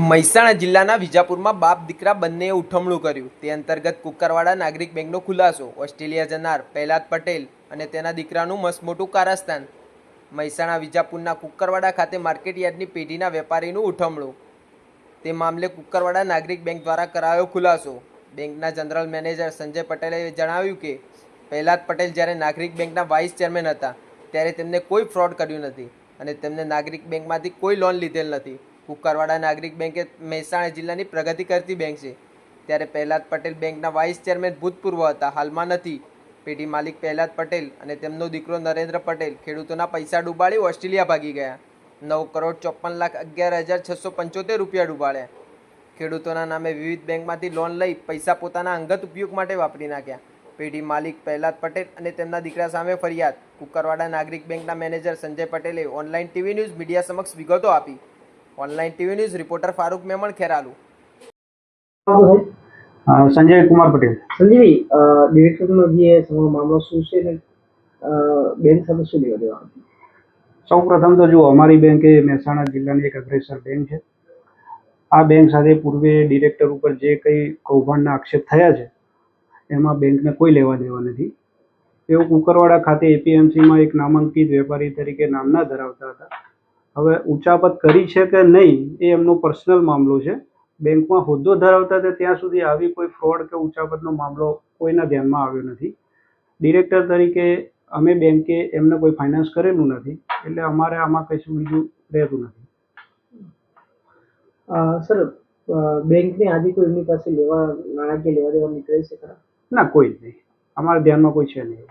મહેસાણા જિલ્લાના વિજાપુરમાં બાપ દીકરા બંનેએ ઉઠમણું કર્યું. તે અંતર્ગત કુકરવાડા નાગરિક બેંકનો ખુલાસો, ઓસ્ટ્રેલિયા જનાર પહેલાદ પટેલ અને તેના દીકરાનું મસમોટું કારસ્તાન. મહેસાણા વિજાપુરના કુકરવાડા ખાતે માર્કેટ યાર્ડની પેઢીના વેપારીનું ઉઠમણું. તે મામલે કુકરવાડા નાગરિક બેંક દ્વારા કરાયો ખુલાસો. બેંકના જનરલ મેનેજર સંજય પટેલે જણાવ્યું કે, પહેલાદ પટેલ જ્યારે નાગરિક બેંકના વાઇસ ચેરમેન હતા, ત્યારે તેમને કોઈ ફ્રોડ કર્યું નથી અને તેમને નાગરિક બેંકમાંથી કોઈ લોન લીધેલ નથી. કુકરવાડા નાગરિક બેંક મહેસાણા જિલ્લાની પ્રગતિ કરતી બેંક છે. ત્યારે પહેલાદ પટેલ બેંકના વાઇસ ચેરમેન ભૂતપૂર્વ હતા. હાલમાં નથી. પેઢી માલિક પહેલાદ પટેલ અને તેમનો દીકરો નરેન્દ્ર પટેલ ખેડૂતોના પૈસા ડૂબાડી ઓસ્ટ્રેલિયા ભાગી ગયા. નવ કરોડ ચોપન લાખ અગિયાર હજાર છસો પંચોતેર રૂપિયા ડૂબાડ્યા. ખેડૂતોના નામે વિવિધ બેંકમાંથી લોન લઈ પૈસા પોતાના અંગત ઉપયોગ માટે વાપરી નાખ્યા. પેઢી માલિક પહેલાદ પટેલ અને તેમના દીકરા સામે ફરિયાદ. કુકરવાડા નાગરિક બેંકના મેનેજર સંજય પટેલે ઓનલાઈન ટીવી ન્યૂઝ મીડિયા સમક્ષ વિગતો આપી. Online TV news reporter Farooq Memon Kheralu. Sanjay Kumar Patel. Sanjay ડિરેક્ટરનો જે સમગ્ર મામલો શું છે ને બેન સાથે શું લેવા દેવાનું સૌ પ્રથમ તો જુઓ અમારી બેંક એ મહેસાણા જિલ્લાની એક અગ્રેસર બેંક છે. આ બેંક સાથે પૂર્વે ડિરેક્ટર ઉપર જે કંઈ કૌભાંડના આક્ષેપ થયા છે એમાં બેંકને કોઈ લેવા દેવા નથી. તેઓ કુકરવાડા ખાતે એપીએમસીમાં એક નામાંકિત વેપારી તરીકે નામના ધરાવતા હતા. હવે ઉચાપત કરી છે કે નહીં એ એમનો પર્સનલ મામલો છે. બેંકમાં હોદ્દો ધરાવતા હતા ત્યાં સુધી આવી કોઈ ફ્રોડ કે ઉચાપતનો મામલો કોઈના ધ્યાનમાં આવ્યો નથી. ડિરેક્ટર તરીકે અમે બેંકે એમને કોઈ ફાઇનાન્સ કરેલું નથી એટલે અમારે આમાં કશું બીજું રહેતું નથી. સર બેંકની આજે કોઈ એમની પાસે લેવા નાણાકીય લેવા દેવા નીકળે છે ખરા? ના કોઈ જ નહીં. અમારા ધ્યાનમાં કોઈ છે નહીં.